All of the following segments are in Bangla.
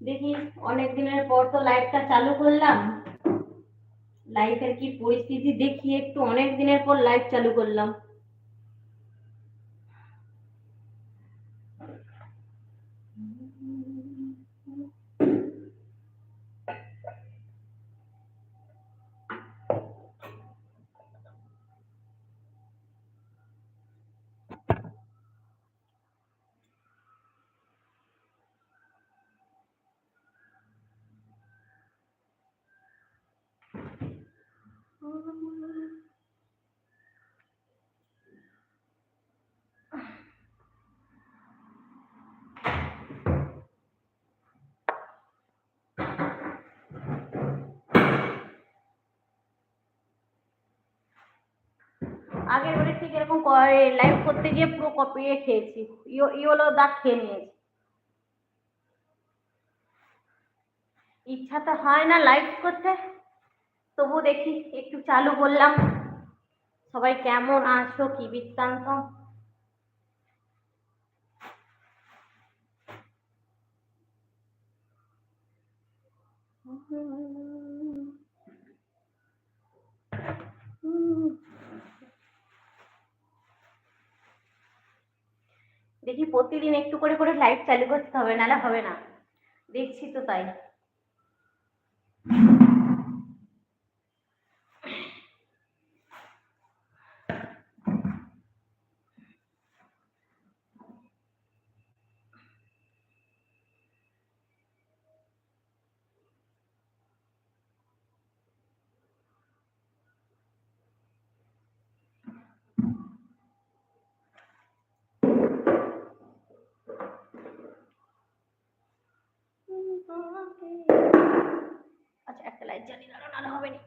দেখি অনেক দিনের পর তো লাইভটা চালু করলাম। লাইটের কি পরিস্থিতি দেখি, একটু অনেক দিনের পর লাইভ চালু করলাম। আগের বারে ঠিক এরকম লাইভ করতে গিয়ে পুরো কপিয়ে খেয়েছি। ইয়োলো দাগ খেয়ে নিয়েছি। ইচ্ছা তো হয় না লাইভ করতে। তবু দেখি, একটু চালু করলাম। সবাই কেমন আছো, কি বৃত্তান্ত দেখি প্রতিদিন একটু করে করে লাইভ চালু করতে হবে নাহলে হবে না। দেখছি তো তাই আচ্ছা একটা লাইট হবে না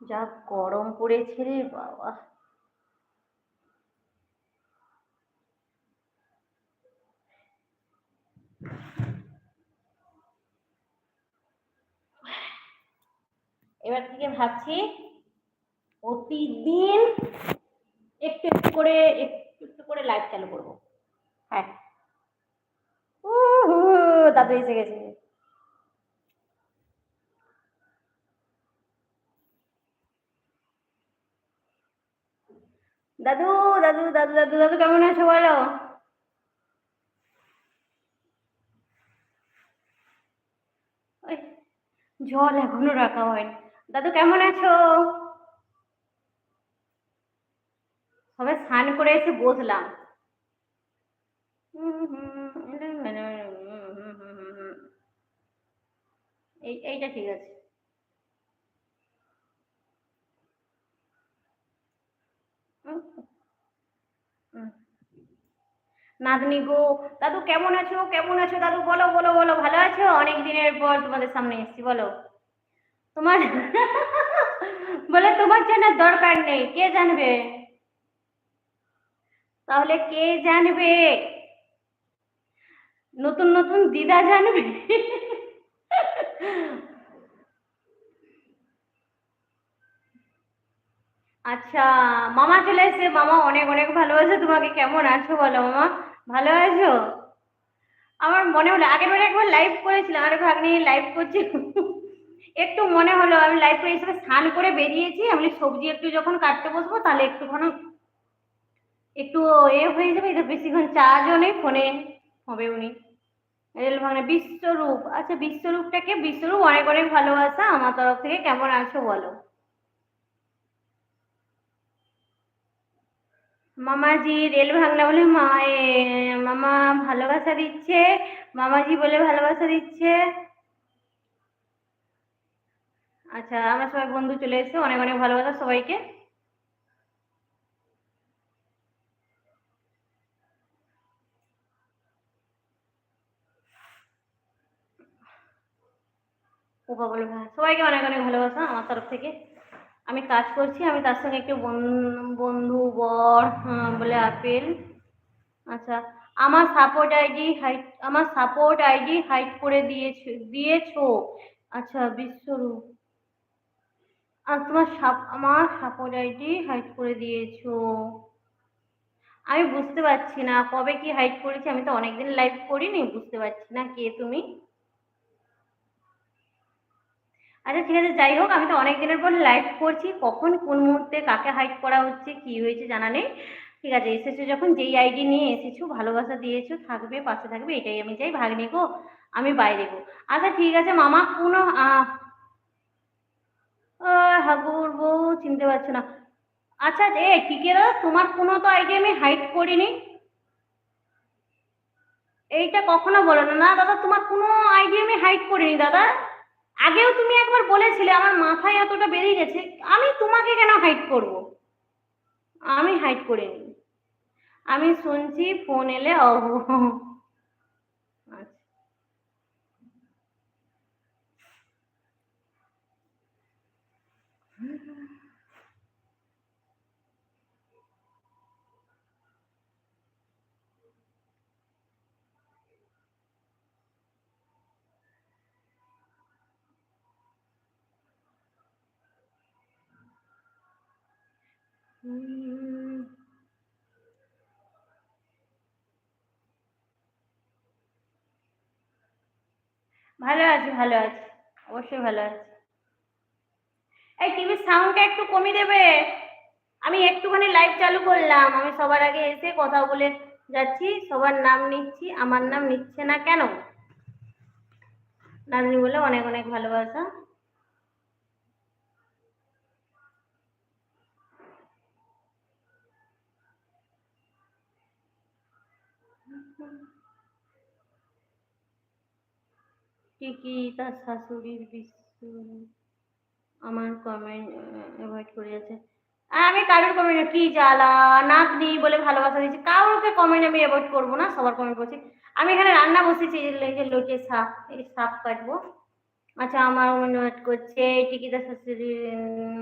যা গরম পড়েছে রে বাবা। এবার থেকে ভাবছি প্রতিদিন একটু একটু করে, একটু একটু করে লাইভ চালু করব। হ্যাঁ। এসে গেছে। দাদু দাদু দাদু দাদু দাদু, কেমন আছো বলো? জল এখনও রাখা হয়নি দাদু কেমন আছো সবে স্নান করে এসে বসলাম এই এইটা ঠিক আছে নাতনি গো। দাদু, কেমন আছো? কেমন আছো? দাদু, বলো বলো বলো, ভালো আছো? অনেক দিনের পর তোমাদের সামনে এসেছি, বলো। তোমার বলে, তোমার জানার দরকার নেই, কে জানবে? তাহলে কে জানবে? নতুন নতুন দিদা জানবে? আচ্ছা মামা চলে এসে মামা অনেক অনেক ভালোবাসে তোমাকে কেমন আছো বলো, মামা? ভালো আছো? আমার মনে হলো, আগের বারে একবার লাইভ করেছিলাম, আর ভাগ্নি লাইভ করছি। একটু মনে হলো, আমি লাইভ করে হিসেবে স্নান করে বেরিয়েছি, আমি সবজি একটু যখন কাটতে বসবো, তাহলে একটুখানি একটু এ হয়ে যাবে এটা বেশিক্ষণ চার্জও নেই ফোনে হবে উনি মানে বিশ্বরূপ। আচ্ছা বিশ্বরূপটাকে, বিশ্বরূপ অনেক অনেক ভালোবাসা, আমার তরফ থেকে, কেমন আছো বলো? মামাজি রেল ভাঙনা বলে মা মামা ভালোবাসা দিচ্ছে, মামাজি বলে ভালোবাসা দিচ্ছে। আচ্ছা আমরা সবাই বন্ধু চলে এসেছে, অনেক অনেক ভালোবাসা সবাইকে। বলে হ্যাঁ সবাইকে অনেক অনেক ভালোবাসা আমার তরফ থেকে। আমি কাজ করছি আমি তার সঙ্গে একটু বন- বন্ধু বর হ্যাঁ, বলে আপেল আচ্ছা আমার সাপোর্ট আইডি হাইট আমার সাপোর্ট আইডি হাইট করে দিয়েছ দিয়েছ? আচ্ছা বিশ্বরূপ। আর তোমার সাপ আমার সাপোর্ট আইডি হাইট করে দিয়েছ। আমি বুঝতে পারছি না কবে কি হাইট করেছি আমি তো অনেকদিন লাইভ করিনি বুঝতে পারছি না কে তুমি। আচ্ছা ঠিক আছে, যাই হোক, আমি তো অনেক দিনের পর লাইভ করছি, কখন, কোন মুহূর্তে, কাকে হাইট করা হচ্ছে, কি হয়েছে জানা নেই। ঠিক আছে, এসেছ যখন, যেই আইডি নিয়ে এসেছ, ভালোবাসা দিয়েছ, থাকবে, পাশে থাকবে, এটাই আমি চাই ভাগ্নে গো আমি বাইরে গো আচ্ছা ঠিক আছে, মামা, কোনো হাগুর বউ, চিনতে পারছ না। আচ্ছা এ টিকেরা তোমার কোনো তো আইডি আমি হাইট করিনি। এইটা কখনো বলো না। না, দাদা, তোমার কোনো আইডি আমি হাইট করিনি, দাদা। আগেও তুমি একবার বলেছিলে আমার মাথায় এতটা বেরিয়ে গেছে, আমি তোমাকে কেন হাইট করব? আমি হাইট করিনি। আমি শুনছি ফোন এলে ও আচ্ছা হুম, ভালো আছি ভালো আছি। অবশ্যই ভালো আছি। এই টিভির সাউন্ডটা একটু কমিয়ে দেবে। আমি একটুখানি লাইভ চালু করলাম। আমি সবার আগে এসে কথা বলে যাচ্ছি। সবার নাম নিচ্ছি। আমার নাম নিচ্ছে না কেন? নাতনি বলে অনেক অনেক ভালোবাসা। টিকি তার শাশুড়ির আমার কমেন্ট অ্যাভয়েড করে আর আমি কারোর কমেন্ট কি জ্বালা, নাক নাতনি বলে ভালোবাসা দিচ্ছি কাউকে কমেন্ট আমি অ্যাভয়েড করব না, সবার কমেন্ট করছি। আমি এখানে রান্না বসেছি যে- লোকে সাপ, এই সাপ কাটবো। আচ্ছা আমার মনে করছে টিকিটা শাশুড়ি